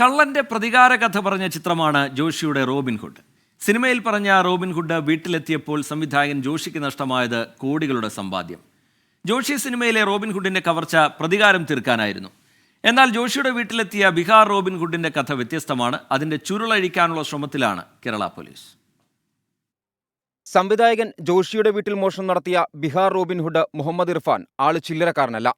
കള്ളന്റെ പ്രതികാര കഥ പറഞ്ഞ ചിത്രമാണ് ജോഷിയുടെ റോബിൻഹുഡ്. സിനിമയിൽ പറഞ്ഞ റോബിൻഹുഡ് വീട്ടിലെത്തിയപ്പോൾ സംവിധായകൻ ജോഷിക്ക് നഷ്ടമായത് കോടികളുടെ സമ്പാദ്യം. ജോഷി സിനിമയിലെ റോബിൻഹുഡിന്റെ കവർച്ച പ്രതികാരം തീർക്കാനായിരുന്നു. എന്നാൽ ജോഷിയുടെ വീട്ടിലെത്തിയ ബീഹാർ റോബിൻഹുഡിന്റെ കഥ വ്യത്യസ്തമാണ്. അതിന്റെ ചുരുളഴിക്കാനുള്ള ശ്രമത്തിലാണ് കേരള പോലീസ്. സംവിധായകൻ ജോഷിയുടെ വീട്ടിൽ മോഷണം നടത്തിയ ബിഹാർ റോബിൻഹുഡ് മുഹമ്മദ് ഇർഫാൻ ആൾ ചില്ലറക്കാരനല്ല.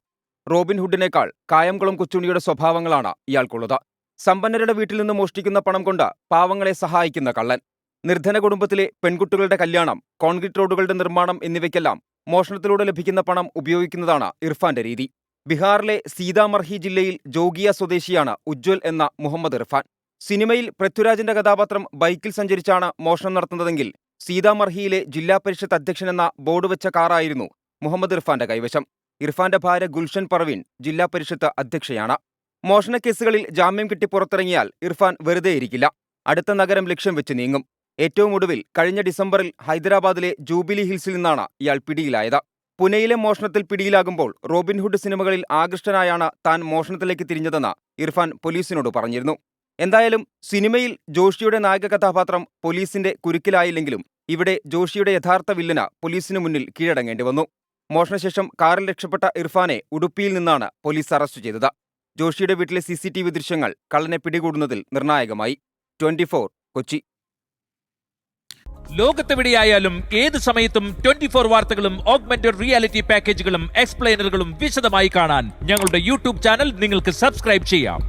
റോബിൻഹുഡിനേക്കാൾ കായംകുളം കൊച്ചുണ്ണിയുടെ സ്വഭാവങ്ങളാണ് ഇയാൾക്കുള്ളത്. സമ്പന്നരുടെ വീട്ടിൽ നിന്ന് മോഷ്ടിക്കുന്ന പണം കൊണ്ട് പാവങ്ങളെ സഹായിക്കുന്ന കള്ളൻ. നിർധന കുടുംബത്തിലെ പെൺകുട്ടികളുടെ കല്യാണം കോൺക്രീറ്റ് റോഡുകളുടെ നിർമ്മാണം എന്നിവയ്ക്കെല്ലാം മോഷണത്തിലൂടെ ലഭിക്കുന്ന പണം ഉപയോഗിക്കുന്നതാണ് ഇർഫാന്റെ രീതി. ബീഹാറിലെ സീതാമർഹി ജില്ലയിൽ ജോഗിയ സ്വദേശിയാണ് ഉജ്ജ്വൽ എന്ന മുഹമ്മദ് ഇർഫാൻ. സിനിമയിൽ പൃഥ്വിരാജിന്റെ കഥാപാത്രം ബൈക്കിൽ സഞ്ചരിച്ചാണ് മോഷണം നടത്തുന്നതെങ്കിൽ സീതാമർഹിയിലെ ജില്ലാ പരിഷത്ത് അധ്യക്ഷനെന്ന ബോർഡ് വെച്ച കാറായിരുന്നു മുഹമ്മദ് ഇർഫാന്റെ കൈവശം. ഇർഫാന്റെ ഭാര്യ ഗുൽഷൻ പർവീൻ ജില്ലാ പരിഷത്ത് അധ്യക്ഷയാണ്. മോഷണ കേസുകളിൽ ജാമ്യം കിട്ടി പുറത്തിറങ്ങിയാൽ ഇർഫാൻ വെറുതെയിരിക്കില്ല അടുത്ത നഗരം ലക്ഷ്യം വെച്ച് നീങ്ങും. ഏറ്റവും ഒടുവിൽ കഴിഞ്ഞ ഡിസംബറിൽ ഹൈദരാബാദിലെ ജൂബിലി ഹിൽസിൽ നിന്നാണ് ഇയാൾ പിടിയിലായത്. പുനെയിലെ മോഷണത്തിൽ പിടിയിലാകുമ്പോൾ റോബിൻഹുഡ് സിനിമകളിൽ ആകൃഷ്ടനായാണ് താൻ മോഷണത്തിലേക്ക് തിരിഞ്ഞതെന്ന് ഇർഫാൻ പോലീസിനോട് പറഞ്ഞിരുന്നു. എന്തായാലും സിനിമയിൽ ജോഷിയുടെ നായക കഥാപാത്രം പോലീസിന്റെ കുരുക്കിലായില്ലെങ്കിലും ഇവിടെ ജോഷിയുടെ യഥാർത്ഥ വില്ലന് പോലീസിനു മുന്നിൽ കീഴടങ്ങേണ്ടി വന്നു. മോഷണശേഷം കാറിൽ രക്ഷപ്പെട്ട ഇർഫാനെ ഉടുപ്പിയിൽ നിന്നാണ് പോലീസ് അറസ്റ്റ് ചെയ്തത്. ജോഷിയുടെ വീട്ടിലെ സി സി ടി വി ദൃശ്യങ്ങൾ കള്ളനെ പിടികൂടുന്നതിൽ നിർണായകമായി. Twenty four Kochi. ലോകത്തെവിടെയായാലും ഏത് സമയത്തും ട്വന്റി ഫോർ വാർത്തകളും ഓഗ്മെന്റഡ് റിയാലിറ്റി പാക്കേജുകളും എക്സ്പ്ലെയിനറുകളും വിശദമായി കാണാൻ ഞങ്ങളുടെ യൂട്യൂബ് ചാനൽ നിങ്ങൾക്ക് സബ്സ്ക്രൈബ് ചെയ്യാം.